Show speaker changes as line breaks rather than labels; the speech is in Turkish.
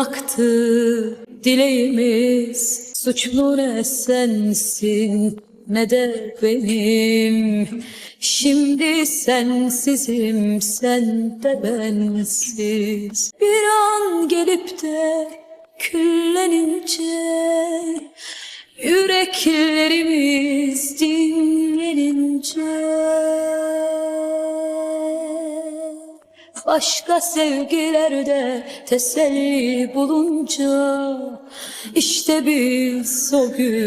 olmaktı dileğimiz Suçlu ne sensin ne de benim. Şimdi sensizim sen de bensiz. Bir an gelip de küllenince Yüreklerimiz Başka sevgilerde teselli bulunca işte biz o gün